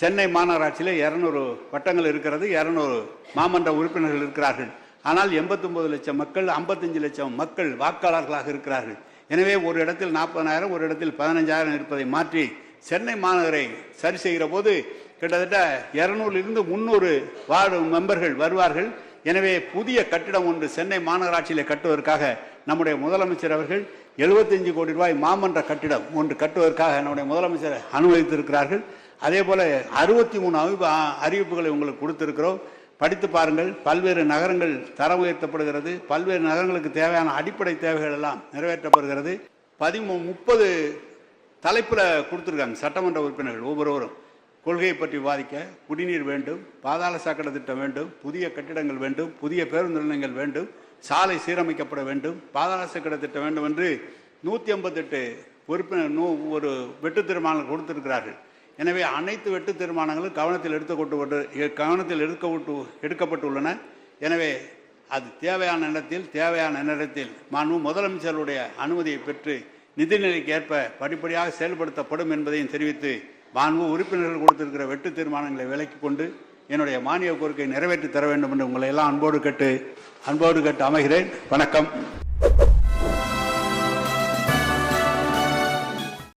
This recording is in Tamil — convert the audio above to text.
சென்னை மாநகராட்சியில் இரநூறு வட்டங்கள் இருக்கிறது இரநூறு மாமன்ற உறுப்பினர்கள் இருக்கிறார்கள். ஆனால் 89 லட்சம் மக்கள் 55 லட்சம் மக்கள் வாக்காளர்களாக இருக்கிறார்கள். எனவே ஒரு இடத்தில் நாற்பதாயிரம் ஒரு இடத்தில் பதினஞ்சாயிரம் இருப்பதை மாற்றி சென்னை மாநகரை சரி செய்கிற போது கிட்டத்தட்ட இருநூறிலிருந்து முந்நூறு வார்டு மெம்பர்கள் வருவார்கள். எனவே புதிய கட்டிடம் ஒன்று சென்னை மாநகராட்சியில் கட்டுவதற்காக நம்முடைய முதலமைச்சர் அவர்கள் 75 கோடி ரூபாய் மாமன்ற கட்டிடம் ஒன்று கட்டுவதற்காக நம்முடைய முதலமைச்சர் அனுமதித்திருக்கிறார்கள். அதே போல் அறுபத்தி மூணு அறிவிப்புகளை உங்களுக்கு கொடுத்துருக்கிறோம். படித்து பாருங்கள். பல்வேறு நகரங்கள் தரம் உயர்த்தப்படுகிறது. பல்வேறு நகரங்களுக்கு தேவையான அடிப்படை தேவைகள் எல்லாம் நிறைவேற்றப்படுகிறது. பதிமூ முப்பது தலைப்பில் கொடுத்துருக்காங்க சட்டமன்ற உறுப்பினர்கள் ஒவ்வொருவரும். கொள்கையை பற்றி விவாதிக்க குடிநீர் வேண்டும் பாதாள சாக்கடை திட்டம் வேண்டும் புதிய கட்டிடங்கள் வேண்டும் புதிய பேருந்து நிலையங்கள் வேண்டும் சாலை சீரமைக்கப்பட வேண்டும் பாதாள சாக்கடை திட்டம் வேண்டும் என்று நூற்றி ஐம்பத்தெட்டு உறுப்பினர் நூ ஒரு வெட்டு தீர்மானங்கள் கொடுத்திருக்கிறார்கள். எனவே அனைத்து வெட்டு தீர்மானங்களும் கவனத்தில் எடுத்துக்கொண்டு கவனத்தில் எடுக்கப்பட்டு எடுக்கப்பட்டுள்ளன. எனவே அது தேவையான இடத்தில் தேவையான நேரத்தில் மாண்பு முதலமைச்சருடைய அனுமதியை பெற்று நிதிநிலைக்கு ஏற்ப படிப்படியாக செயல்படுத்தப்படும் என்பதையும் தெரிவித்து மாண்பு உறுப்பினர்கள் கொடுத்திருக்கிற வெட்டு தீர்மானங்களை விலக்கிக் கொண்டு என்னுடைய மானிய கோரிக்கை நிறைவேற்றி தர வேண்டும் என்று உங்களை எல்லாம் அன்போடு கேட்டு அன்போடு கேட்டு அமைகிறேன். வணக்கம்.